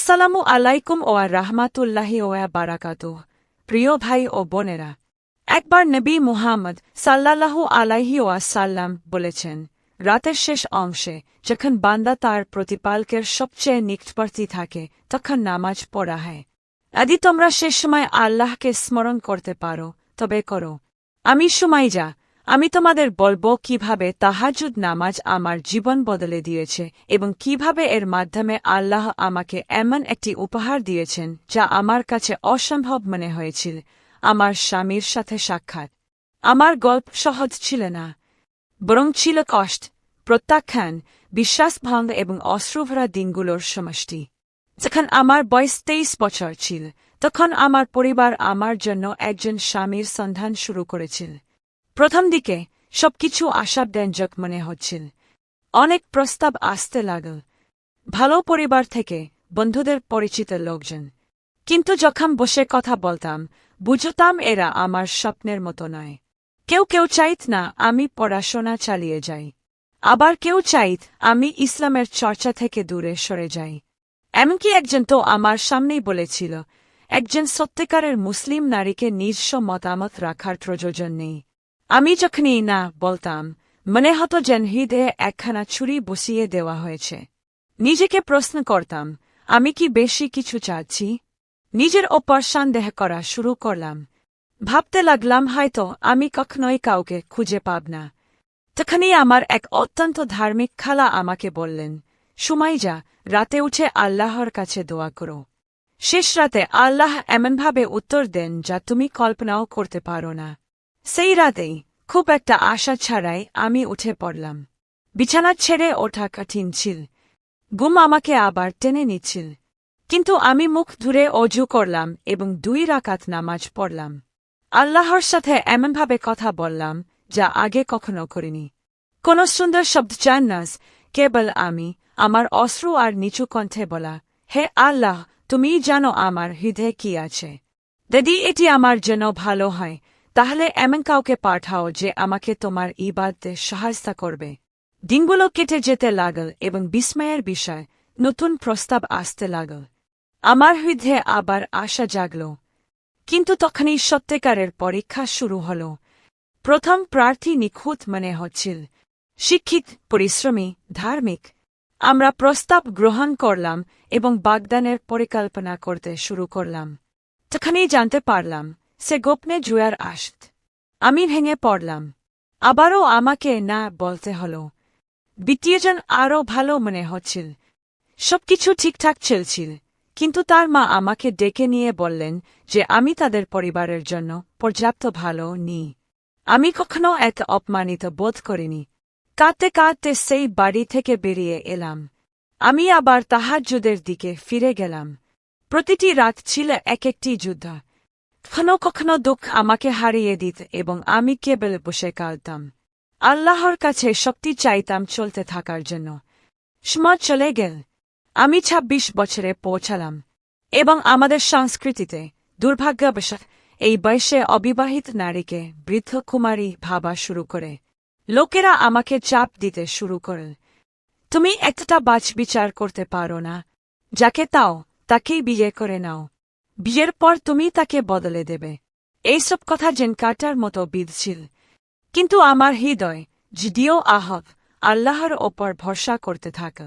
আসসালামু আলাইকুম ওয়া রাহমাতুল্লাহি ওয়া বারাকাতুহ। প্রিয় ভাই ও বোনেরা, একবার নবী মুহাম্মদ সাল্লাল্লাহু আলাইহি ওয়াসাল্লাম বলেছেন, রাতের শেষ অংশে যখন বান্দা তার প্রতিপালকের সবচেয়ে নিকটবর্তী থাকে, তখন নামাজ পড়া হয়। আদি তোমরা সে সময় আল্লাহকে স্মরণ করতে পারো, তবে করো। আমি সময় যা আমি তোমাদের বলব কীভাবে তাহাজুদ নামাজ আমার জীবন বদলে দিয়েছে এবং কীভাবে এর মাধ্যমে আল্লাহ আমাকে এমন একটি উপহার দিয়েছেন যা আমার কাছে অসম্ভব মনে হয়েছিল। আমার স্বামীর সাথে সাক্ষাৎ। আমার গল্প সহজ ছিল না, বরং ছিল কষ্ট, প্রত্যাখ্যান, বিশ্বাসভঙ্গ এবং অশ্রুভরা দিনগুলোর সমষ্টি। যখন আমার বয়স তেইশ বছর ছিল, তখন আমার পরিবার আমার জন্য একজন স্বামীর সন্ধান শুরু করেছিল। প্রথম দিকে সবকিছু আশাব্যঞ্জক মনে হচ্ছিল। অনেক প্রস্তাব আসতে লাগল। ভালো পরিবার থেকে বন্ধুদের পরিচিত লোকজন। কিন্তু যখন বসে কথা বলতাম, বুঝতাম এরা আমার স্বপ্নের মতো নয়। কেউ কেউ চাইত না আমি পড়াশোনা চালিয়ে যাই। আবার কেউ চাইত আমি ইসলামের চর্চা থেকে দূরে সরে যাই। এমনকি একজন তো আমার সামনেই বলেছিল, একজন সত্যিকারের মুসলিম নারীকে নিজস্ব মতামত রাখার প্রয়োজন নেই। আমি যখনই না বলতাম, মনে হতো যেন হৃদয়ে একখানা ছুরি বসিয়ে দেওয়া হয়েছে। নিজেকে প্রশ্ন করতাম, আমি কি বেশি কিছু চাচ্ছি? নিজের ওপর সন্দেহ করা শুরু করলাম। ভাবতে লাগলাম হয়তো আমি কখনোই কাউকে খুঁজে পাব না। তখনই আমার এক অত্যন্ত ধার্মিক খালা আমাকে বললেন সময় যা, রাতে উঠে আল্লাহর কাছে দোয়া করো। শেষ রাতে আল্লাহ এমনভাবে উত্তর দেন যা তুমি কল্পনাও করতে পারো না। সেই রাতেই খুব একটা আশা ছাড়াই আমি উঠে পড়লাম। বিছানা ছেড়ে ওঠা কঠিন ছিল। গুম আমাকে আবার টেনে নিচ্ছিল। কিন্তু আমি মুখ ধুরে অজু করলাম এবং দুই রাকাত নামাজ পড়লাম। আল্লাহর সাথে এমনভাবে কথা বললাম যা আগে কখনো করিনি। কোন সুন্দর শব্দ চান নাস কেবল আমি, আমার অশ্রু আর নিচু কণ্ঠে বলা, হে আল্লাহ তুমি জানো আমার হৃদয়ে কি আছে। যদি এটি আমার জন্য ভালো হয় তাহলে এমন কাউকে পাঠাও যে আমাকে তোমার ই ইবাদতে সাহায্য করবে। দিনগুলো কেটে যেতে লাগল এবং বিস্ময়ের বিষয়, নতুন প্রস্তাব আসতে লাগল। আমার হৃদয়ে আবার আশা জাগল। কিন্তু তখনই সত্যিকারের পরীক্ষা শুরু হল। প্রথম প্রার্থী নিখুঁত মনে হচ্ছিল। শিক্ষিত, পরিশ্রমী, ধার্মিক। আমরা প্রস্তাব গ্রহণ করলাম এবং বাগদানের পরিকল্পনা করতে শুরু করলাম। তখনই জানতে পারলাম সে গোপনে জুয়ার আসত আমি ভেঙে পড়লাম। আবারও আমাকে না বলতে হল। বিত্তীয়জন আরও ভালো মনে হচ্ছিল। সবকিছু ঠিকঠাক চলছিল, কিন্তু তার মা আমাকে ডেকে নিয়ে বললেন যে আমি তাদের পরিবারের জন্য পর্যাপ্ত ভালো নি। আমি কখনো এত অপমানিত বোধ করিনি। কাঁদতে কাঁদতে সেই বাড়ি থেকে বেরিয়ে এলাম। আমি আবার তাহাজ্জুদের দিকে ফিরে গেলাম। প্রতিটি রাত ছিল এক একটি যুদ্ধ। কখনো কখনো দুঃখ আমাকে হারিয়ে দিত এবং আমি কেবল বসে কাঁদতাম। আল্লাহর কাছে শক্তি চাইতাম চলতে থাকার জন্য। সময় চলে গেল। আমি ২৬ বছরে পৌঁছালাম এবং আমাদের সংস্কৃতিতে দুর্ভাগ্যবশত এই বয়সে অবিবাহিত নারীকে বৃদ্ধ কুমারী ভাবা শুরু করে। লোকেরা আমাকে চাপ দিতে শুরু করে তুমি একটা বাছ বিচার করতে পারো না। যাকে তাও, তাকেই বিয়ে করে নাও। বিয়ের পর তুমি তাকে বদলে দেবে। এইসব কথা জেন কাটার মতো বিধছিল কিন্তু আমার হৃদয়, যদিও আহব, আল্লাহর ওপর ভরসা করতে থাক।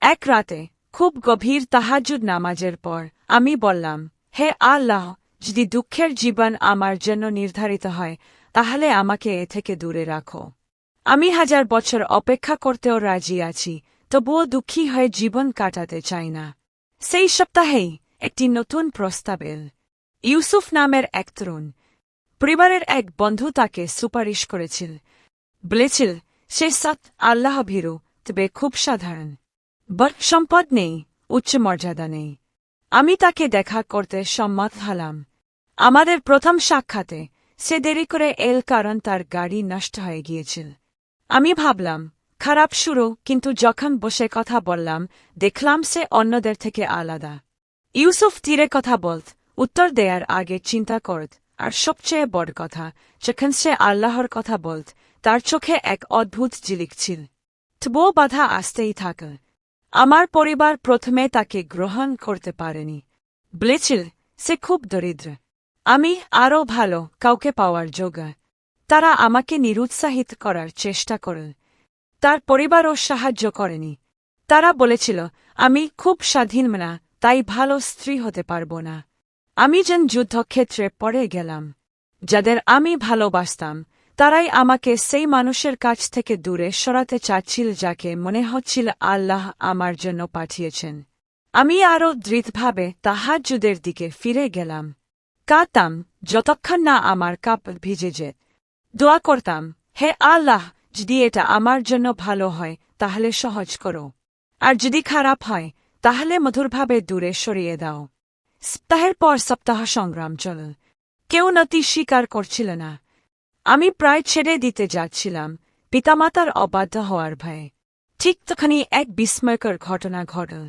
এক রাতে, খুব গভীর তাহাজুদ নামাজের পর, আমি বললাম, হে আল্লাহ, যদি দুঃখের জীবন আমার জন্য নির্ধারিত হয়, তাহলে আমাকে এ থেকে দূরে রাখো। আমি হাজার বছর অপেক্ষা করতেও রাজি আছি, তবুও দুঃখী হয়ে জীবন কাটাতে চাই না। সেই সপ্তাহেই একটি নতুন প্রস্তাব এল ইউসুফ নামের এক তরুণ পরিবারের এক বন্ধু তাকে সুপারিশ করেছিল। বলেছিল, সে সৎ, আল্লাহ ভীরু, তবে খুব সাধারণ। বট সম্পদ নেই, উচ্চ মর্যাদা নেই। আমি তাকে দেখা করতে সম্মত হলাম। আমাদের প্রথম সাক্ষাতে সে দেরি করে এল কারণ তার গাড়ি নষ্ট হয়ে গিয়েছিল। আমি ভাবলাম, খারাপ শুরু, কিন্তু যখন বসে কথা বললাম, দেখলাম সে অন্যদের থেকে আলাদা। ইউসুফ তীরে কথা বলত উত্তর দেয়ার আগে চিন্তা করত আর সবচেয়ে বড় কথা, যখন সে আল্লাহর কথা বলত তার চোখে এক অদ্ভুত জিলিক ছিল। তবুও বাধা আসতেই থাকল আমার পরিবার প্রথমে তাকে গ্রহণ করতে পারেনি। বলেছিল সে খুব দরিদ্র। আমি আরও ভালো কাউকে পাওয়ার যোগ্য। তারা আমাকে নিরুৎসাহিত করার চেষ্টা করল তার পরিবারও সাহায্য করেনি। তারা বলেছিল, আমি খুব স্বাধীন না তাই ভালো স্ত্রী হতে পারব না। আমি যেন যুদ্ধক্ষেত্রে পড়ে গেলাম। যাদের আমি ভালোবাসতাম, তারাই আমাকে সেই মানুষের কাছ থেকে দূরে সরাতে চাচ্ছিল যাকে মনে হচ্ছিল আল্লাহ আমার জন্য পাঠিয়েছেন। আমি আরও দৃঢ়ভাবে তাহাজ্জুদের দিকে ফিরে গেলাম। কাতাম যতক্ষণ না আমার কাপ ভিজে যেত দোয়া করতাম, হে আল্লাহ, যদি এটা আমার জন্য ভালো হয়, তাহলে সহজ করো। আর যদি খারাপ হয় তাহলে মধুরভাবে দূরে সরিয়ে দাও। সপ্তাহের পর সপ্তাহ সংগ্রাম চল। কেউ নতি স্বীকার করছিল না। আমি প্রায় ছেড়ে দিতে যাচ্ছিলাম, পিতামাতার অবাধ্য হওয়ার ভয়ে। ঠিক তখনই এক বিস্ময়কর ঘটনা ঘটল।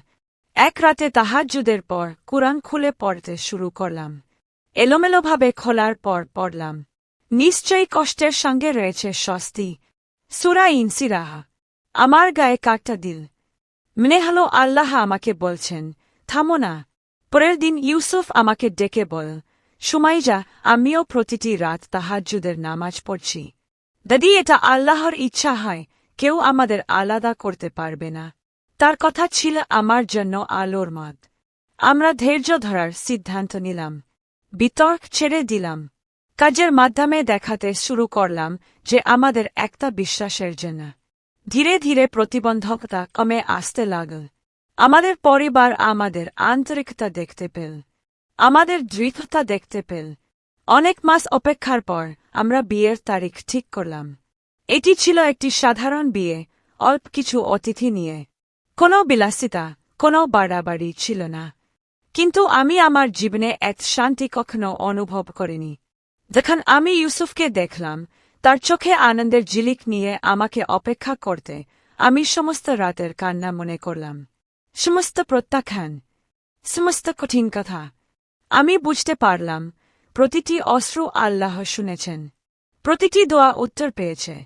এক রাতে তাহাজ্জুদের পর কুরআন খুলে পড়তে শুরু করলাম। এলোমেলোভাবে খোলার পর পড়লাম। নিশ্চয়ই কষ্টের সঙ্গে রয়েছে স্বস্তি। সুরা ইনসিরাহা। আমার গায়ে কাকটা দিল। মনে হলো আল্লাহ আমাকে বলছেন, থামো না। পরের দিন ইউসুফ আমাকে ডেকে বল সুমাইজা আমিও প্রতিটি রাত তাহাজ্জুদের নামাজ পড়ছি। দাদি এটা আল্লাহর ইচ্ছা হয়, কেউ আমাদের আলাদা করতে পারবে না। তার কথা ছিল আমার জন্য আলোর মত। আমরা ধৈর্য ধরার সিদ্ধান্ত নিলাম। বিতর্ক ছেড়ে দিলাম। কাজের মাধ্যমে দেখাতে শুরু করলাম যে আমাদের একটা বিশ্বাসের জন্য। ধীরে ধীরে প্রতিবন্ধকতা কমে আসতে লাগল। আমাদের পরিবার আমাদের আন্তরিকতা দেখতে পেল। আমাদের দৃঢ়তা দেখতে পেল। অনেক মাস অপেক্ষার পর আমরা বিয়ের তারিখ ঠিক করলাম। এটি ছিল একটি সাধারণ বিয়ে, অল্প কিছু অতিথি নিয়ে। কোনো বিলাসিতা, কোনো বাড়াবাড়ি ছিল না। কিন্তু আমি আমার জীবনে এক শান্তি কখনো অনুভব করিনি। যখন আমি ইউসুফকে দেখলাম তার চোখে আনন্দের জিলিক নিয়ে আমাকে অপেক্ষা করতে আমি সমস্ত রাতের কান্না মনে করলাম। সমস্ত প্রত্যাখ্যান, সমস্ত কঠিন কথা। আমি বুঝতে পারলাম, প্রতিটি অশ্রু আল্লাহ শুনেছেন। প্রতিটি দোয়া উত্তর পেয়েছে।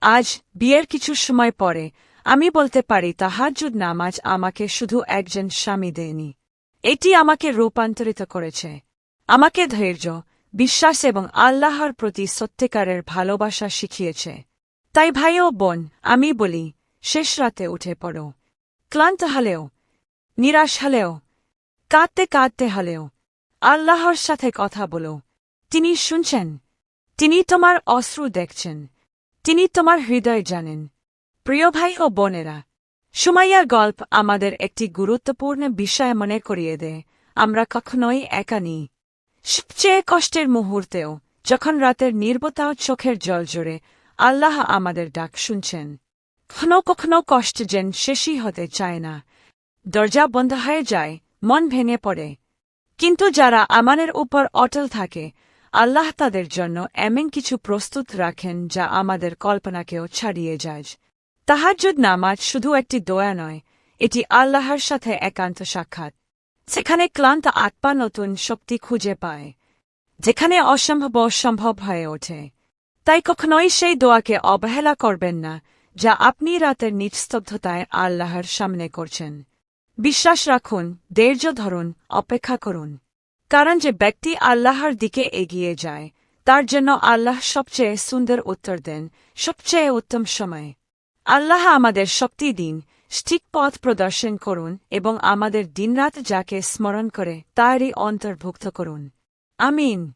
আজ, বিয়ের কিছু সময় পরে, আমি বলতে পারি তাহাজুদ নামাজ আমাকে শুধু একজন স্বামী দেয়নি। এটি আমাকে রূপান্তরিত করেছে। আমাকে ধৈর্য বিশ্বাস এবং আল্লাহর প্রতি সত্যিকারের ভালোবাসা শিখিয়েছে। তাই ভাই ও বোন, আমি বলি, শেষ রাতে উঠে পড়ো। ক্লান্ত হলেও, নিরাশ হলেও, কাঁদতে কাঁদতে হলেও, আল্লাহর সাথে কথা বলো। তিনি শুনছেন, তিনি তোমার অশ্রু দেখছেন, তিনি তোমার হৃদয় জানেন। প্রিয় ভাই ও বোনেরা, সুমাইয়ার গল্প আমাদের একটি গুরুত্বপূর্ণ বিষয় মনে করিয়ে দেয় আমরা কখনোই একা নিই। সবচেয়ে কষ্টের মুহূর্তেও, যখন রাতের নির্বতা চোখের জল জোরে আল্লাহ আমাদের ডাক শুনছেন। কখনো কখনো কষ্ট যেন শেষই হতে চায় না। দরজা বন্ধ হয়ে যায়, মন ভেঙে পড়ে। কিন্তু যারা আমানের উপর অটল থাকে, আল্লাহ তাদের জন্য এমন কিছু প্রস্তুত রাখেন যা আমাদের কল্পনাকেও ছাড়িয়ে যায়। তাহাজ্জুদ নামাজ শুধু একটি দোয়া নয়, এটি আল্লাহর সাথে একান্ত সাক্ষাৎ। সেখানে ক্লান্ত আত্মা নতুন শক্তি খুঁজে পায়, যেখানে অসম্ভব অসম্ভব হয়ে ওঠে। তাই কখনোই সেই দোয়াকে অবহেলা করবেন না, যা আপনি রাতের নিস্তব্ধতায় আল্লাহর সামনে করছেন। বিশ্বাস রাখুন, ধৈর্য ধরুন, অপেক্ষা করুন। কারণ যে ব্যক্তি আল্লাহর দিকে এগিয়ে যায়, তার জন্য আল্লাহ সবচেয়ে সুন্দর উত্তর দেন, সবচেয়ে উত্তম সময়। আল্লাহ আমাদের শক্তি দিন ঠিক পথ প্রদর্শন করুন এবং আমাদের দিনরাত যাকে স্মরণ করে তারই অন্তর্ভুক্ত করুন। আমিন।